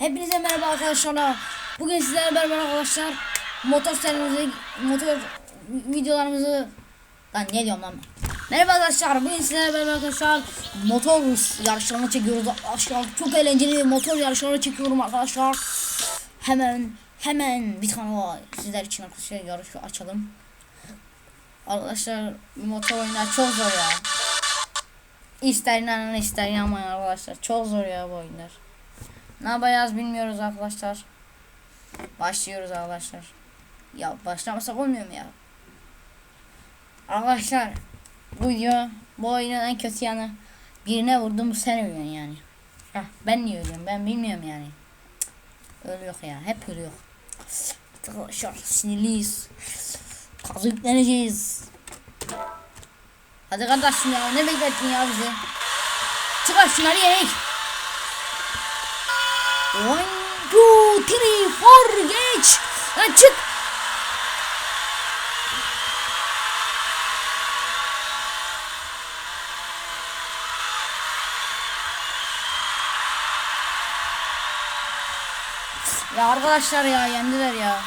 Hepinize merhaba arkadaşlar. Bugün sizlerle beraber arkadaşlar motor serimizi motor videolarımızı lan ne diyorum lan? Merhaba arkadaşlar. Bugün sizlerle beraber arkadaşlar motor yarışlarını çekiyoruz arkadaşlar. Çok eğlenceli bir motor yarışlarını çekiyorum arkadaşlar. Hemen hemen bir tane var. Sizler için arkadaşlar yarışı açalım. Arkadaşlar motor oyunlar çok zor ya. İster inanın ister inanmayın arkadaşlar. Çok zor ya bu oyunlar. Ne yapacağız bilmiyoruz arkadaşlar. Başlıyoruz arkadaşlar. Ya başlamasak olmuyor mu ya? Arkadaşlar bu video bu oyunun en kötü yanı birine vurdum sen ölüyorsun yani. Heh, ben niye ölüyorum ben bilmiyorum yani. Ölüyor ya hep ölüyor. Arkadaşlar sinirliyiz. Kazı yükleneceğiz. Hadi kardeşim ya ne beklettin ya bizi? Çıkar şunları yenik. One, two, three, four, geç. Lan. Ya arkadaşlar ya yendiler ya.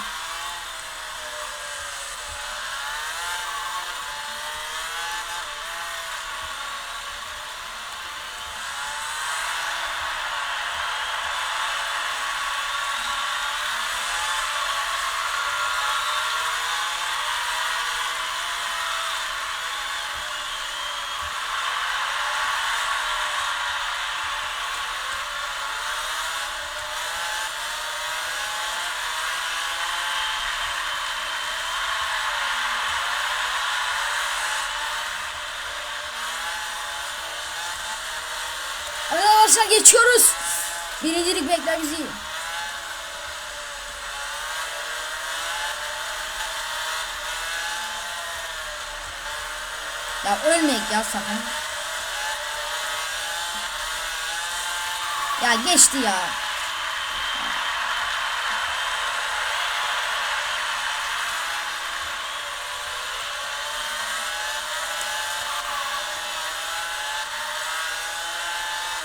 Arkadaşlar geçiyoruz. Birincilik bekler bizi. Ya ölmeyek ya sakın. Ya geçti ya.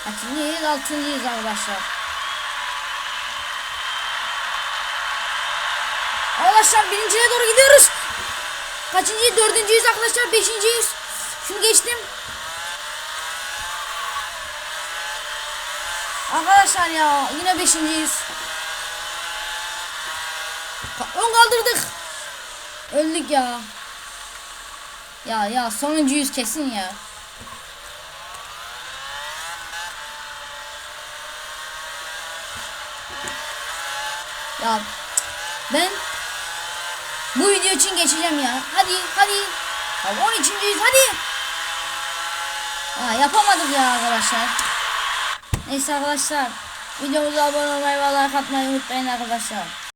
Kaçıncıyız? Altıncıyız arkadaşlar. Arkadaşlar birinciye doğru gidiyoruz. Kaçıncıyız? Dördüncüyüz arkadaşlar. Beşinciyiz. Şunu geçtim. Arkadaşlar ya yine beşinciyiz. Ön kaldırdık. Öldük ya. Ya ya sonuncuyuz kesin ya. Ya ben bu video için geçeceğim ya. Hadi hadi. Ya 13.yüz hadi. Aa, yapamadık ya arkadaşlar. Neyse arkadaşlar. Videomuza abone olmayı ve like atmayı unutmayın arkadaşlar.